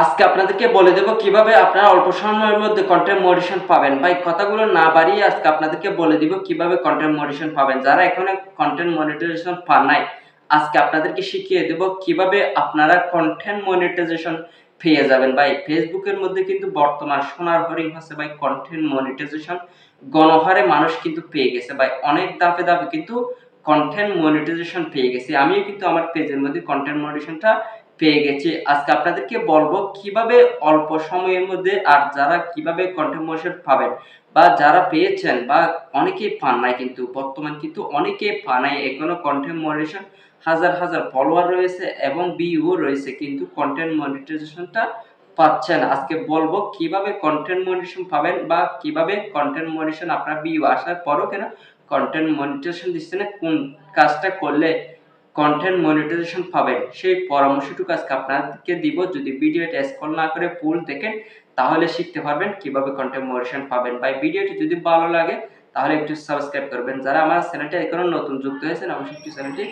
আজকে আপনাদেরকে বলে দেব কীভাবে আপনারা অল্প সময়ের মধ্যে কন্টেন্ট মডিশন পাবেন। ভাই, কথাগুলো না বাড়িয়ে আজকে আপনাদেরকে বলে দিব কীভাবে কন্টেন্ট মডিশন পাবেন। যারা এখনও কন্টেন্ট মনিটাইজেশন পান নাই, আজকে আপনাদেরকে শিখিয়ে দেব কীভাবে আপনারা কন্টেন্ট মনিটাইজেশন পেয়ে যাবেন। ভাই ফেসবুকের মধ্যে কিন্তু বর্তমান সোনার হরিণ হচ্ছে ভাই কন্টেন্ট মনিটাইজেশন গণহারে মানুষ কিন্তু পেয়ে গেছে। ভাই, অনেক দাপে দাপে কিন্তু কন্টেন্ট মনিটাইজেশন পেয়ে গেছি। আমিও কিন্তু আমার পেজের মধ্যে কন্টেন্ট মনিটাইজেশনটা পেয়ে গেছি। আজকে আপনাদেরকে বলব কীভাবে অল্প সময়ের মধ্যে আর যারা কীভাবে কন্টেন্ট মনিটাইজেশন পাবেন বা যারা পেয়েছেন বা অনেকেই পান নাই কিন্তু, বর্তমান কিন্তু অনেকেই পান নাই। এখনও কন্টেন্ট মনিটাইজেশন হাজার হাজার ফলোয়ার রয়েছে এবং ভিউ রয়েছে কিন্তু কন্টেন্ট মনিটাইজেশনটা পাচ্ছেন। আজকে বলব কীভাবে কন্টেন্ট মনিটাইজেশন পাবেন বা কীভাবে কন্টেন্ট মনিটাইজেশন আপনার ভিউ আসার পরও কেন কন্টেন্ট মনিটাইজেশন দিচ্ছে না কোন কাজটা করলে কন্টেন্ট মনিটাইজেশন পাবেন। সেই পরামর্শটুকু আজকে আপনাদেরকে দিব। যদি ভিডিওটা স্ক্রল না করে ফুল দেখেন, তাহলে শিখতে পারবেন কীভাবে কন্টেন্ট মনিটাইজেশন পাবেন। ভাই, ভিডিওটি যদি ভালো লাগে, তাহলে একটু সাবস্ক্রাইব করবেন। যারা আমার চ্যানেলটা এখনও নতুন যুক্ত হয়েছেন, অবশ্যই একটু চ্যানেলটি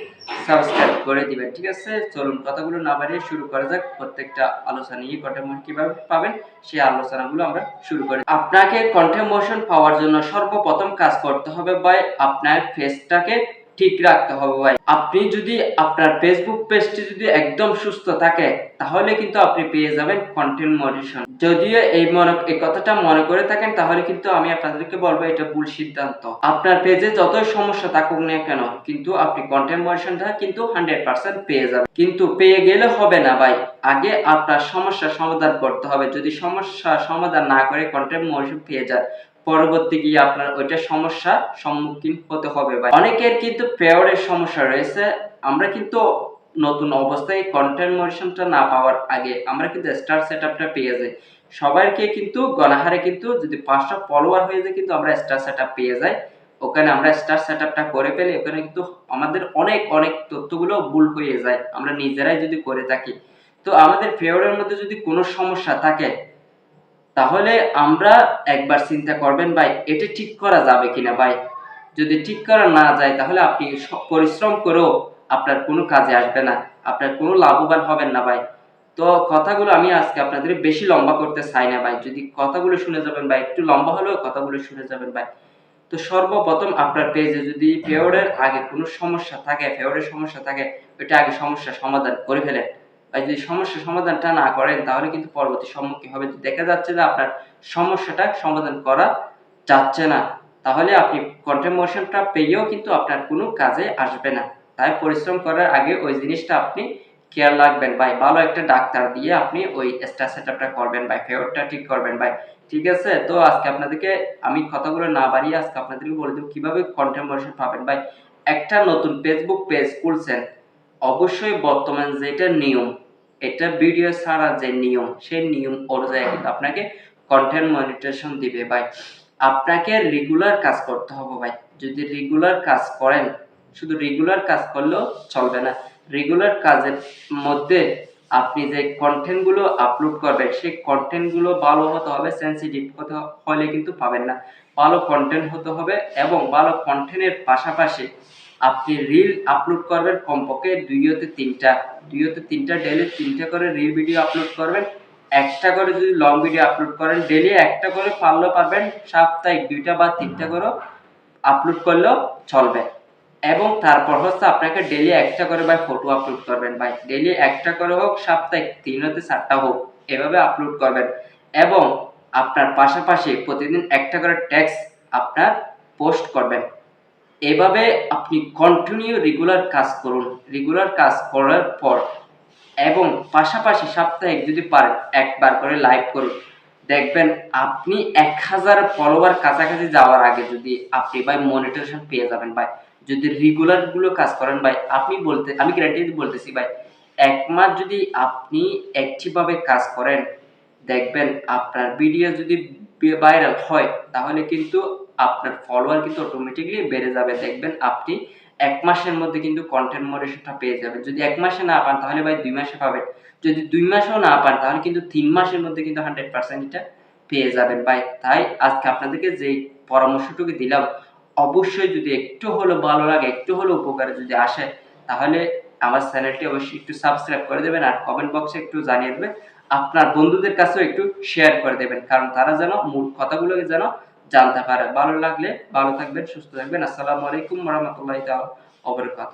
সাবস্ক্রাইব করে দিবেন, ঠিক আছে? চলুন, কথাগুলো না বাড়িয়ে শুরু করা যাক। প্রত্যেকটা আলোচনা নিয়ে কন্টেন্ট কীভাবে পাবেন, সেই আলোচনাগুলো আমরা শুরু করি। আপনাকে কন্টেন্ট মোশন পাওয়ার জন্য সর্বপ্রথম কাজ করতে হবে, ভাই, আপনার ফেসটাকে ঠিক রাখতে হবে ভাই। আপনি যদি আপনার ফেসবুক পেজটি যদি একদম সুস্থ থাকে, তাহলে কিন্তু আপনি পেয়ে যাবেন কন্টেন্ট মডিশন যদিও এই মনে, এই কথাটা মনে করে থাকেন, তাহলে কিন্তু আমি আপনাদেরকে বলব এটা ভুল সিদ্ধান্ত। আপনার পেজে যতই সমস্যা থাকুক না কেন, কিন্তু আপনি কন্টেন্ট মডিশনটা কিন্তু হান্ড্রেড পার্সেন্ট পেয়ে যাবেন। কিন্তু পেয়ে গেলে হবে না ভাই। আগে আপনার সমস্যার সমাধান করতে হবে। যদি সমস্যা সমাধান না করে কন্টেন্ট মডিশন পেয়ে যায় পরবর্তী গিয়ে আপনার ওইটা সমস্যা সম্মুখীন হতে হবে ভাই। অনেকের কিন্তু পেয়ারের সমস্যা রয়েছে। আমরা কিন্তু নতুন অবস্থায় কন্টেন্ট মডিশনটা না পাওয়ার আগে আমরা কিন্তু স্টার সেটআপটা পেয়ে যাই। সবাইকে কিন্তু গণহারে কিন্তু যদি পাঁচটা ফলোয়ার হয়ে যায় কিন্তু আমরা স্টার সেটআপ পেয়ে যাই। ওখানে আমরা স্টার সেটআপটা করে পেলে ওখানে কিন্তু আমাদের অনেক অনেক তথ্যগুলো ভুল হয়ে যায়। আমরা নিজেরাই যদি করে থাকি। তো আমাদের ফেভারের মধ্যে যদি কোনো সমস্যা থাকে তাহলে আমরা একবার চিন্তা করবেন, ভাই, এটা ঠিক করা যাবে কিনা? ভাই, যদি ঠিক করা না যায়, তাহলে আপনি পরিশ্রম করেও আপনার কোনো কাজে আসবে না, আপনার কোনো লাভবান হবেন না, ভাই। তো কথাগুলো আমি আজকে আপনাদের বেশি লম্বা করতে চাই না, ভাই। যদি কথাগুলো শুনে যাবেন, ভাই, একটু লম্বা হলেও কথাগুলো শুনে যাবেন, ভাই। তো সর্বপ্রথম আপনার পেজে যদি ফেওরের আগে কোনো সমস্যা থাকে ফেওরের সমস্যা থাকে, ওইটা আগে সমস্যা সমাধান করে ফেলেন। যদি সমস্যা সমাধানটা না করেন, তাহলে কিন্তু পরবর্তী সম্মুখীন হবে। দেখা যাচ্ছে যে আপনার সমস্যাটা সমাধান করা যাচ্ছে না, তাহলে আপনি কন্ট্রিবিউশনটা পেয়েও কিন্তু আপনার কোনো কাজে আসবে না। তাই পরিশ্রম করার আগে ওই জিনিসটা আপনি কেয়ার রাখবেন ভাই ভালো একটা ডাক্তার দিয়ে আপনি ওই স্টার সেটআপটা করবেন ভাই ফেভারটা ঠিক করবেন। ভাই, ঠিক আছে? তো আজকে আপনাদেরকে আমি কথাগুলো না বাড়িয়ে আজকে আপনাদেরকে বলে দেবো কীভাবে কন্ট্রিবিউশন পাবেন। ভাই, একটা নতুন ফেসবুক পেজ খুলছেন অবশ্যই বর্তমান যেটা নিয়ম, এটা ভিডিও ছাড়া যে নিয়ম, সেই নিয়ম অনুযায়ী কিন্তু আপনাকে কন্টেন্ট মনিটেশন দিবে ভাই। আপনাকে রেগুলার কাজ করতে হবে ভাই। যদি রেগুলার কাজ করেন, শুধু রেগুলার কাজ করলেও চলবে না। রেগুলার কাজের মধ্যে আপনি যে কন্টেন্টগুলো আপলোড করবেন, সেই কন্টেন্টগুলো ভালো হতে হবে সেন্সিটিভ হতে হলে কিন্তু পাবেন না। ভালো কন্টেন্ট হতে হবে এবং ভালো কন্টেন্টের পাশাপাশি আপনি রিল আপলোড করবেন, কমপক্ষে দুই হতে তিনটা দুই হতে তিনটা ডেলি তিনটা করে রিল ভিডিও আপলোড করবেন, একটা করে যদি লং ভিডিও আপলোড করেন ডেলি একটা করে পারলেও পারবেন, সাপ্তাহিক দুইটা বা তিনটা করে আপলোড করলেও চলবে। এবং তারপর হচ্ছে আপনাকে ডেলি একটা করে ভাই ফটো আপলোড করবেন ভাই ডেলি একটা করে হোক, সাপ্তাহিক তিন হতে চারটা হোক, এভাবে আপলোড করবেন। এবং আপনার পাশাপাশি প্রতিদিন একটা করে ট্যাক্স আপনার পোস্ট করবেন। এভাবে আপনি কন্টিনিউ রেগুলার কাজ করুন রেগুলার কাজ করার পর এবং পাশাপাশি সাপ্তাহিক যদি পারেন, একবার করে লাইভ করুন। দেখবেন আপনি এক হাজার ফলোয়ার কাছাকাছি যাওয়ার আগে যদি আপনি ভাই মনিটাইজেশন পেয়ে যাবেন ভাই। যদি রেগুলারগুলো কাজ করেন ভাই, আপনি বলতে, আমি গ্যারান্টি বলতেছি ভাই, এক মাস যদি আপনি অ্যাক্টিভ ভাবে কাজ করেন, দেখবেন আপনার ভিডিও যদি ভাইরাল হয়, তাহলে কিন্তু আপনার ফলোয়ার কিন্তু অটোমেটিকলি বেড়ে যাবে। দেখবেন আপনি এক মাসের মধ্যে কিন্তু কন্টেন্ট মডারেশনটা পেয়ে যাবেন। যদি এক মাসে না পান তাহলে ভাই দুই মাসে পাবেন। যদি দুই মাসেও না পান তাহলে কিন্তু তিন মাসের মধ্যে কিন্তু হান্ড্রেড পার্সেন্ট পেয়ে যাবেন। ভাই, তাই আজকে আপনাদেরকে যে পরামর্শটুকু দিলাম, অবশ্যই যদি একটু হলেও ভালো লাগে, একটু হলেও উপকারে যদি আসে, তাহলে আমার চ্যানেলটি অবশ্যই একটু সাবস্ক্রাইব করে দেবেন আর কমেন্ট বক্সে একটু জানিয়ে দেবেন। আপনার বন্ধুদের কাছেও একটু শেয়ার করে দেবেন। কারণ তারা যেন মূল কথাগুলো যেন জানতে পারে। ভালো লাগলে ভালো থাকবেন সুস্থ থাকবেন। আসসালামু আলাইকুম রহমতুল্লাহ অবরকাত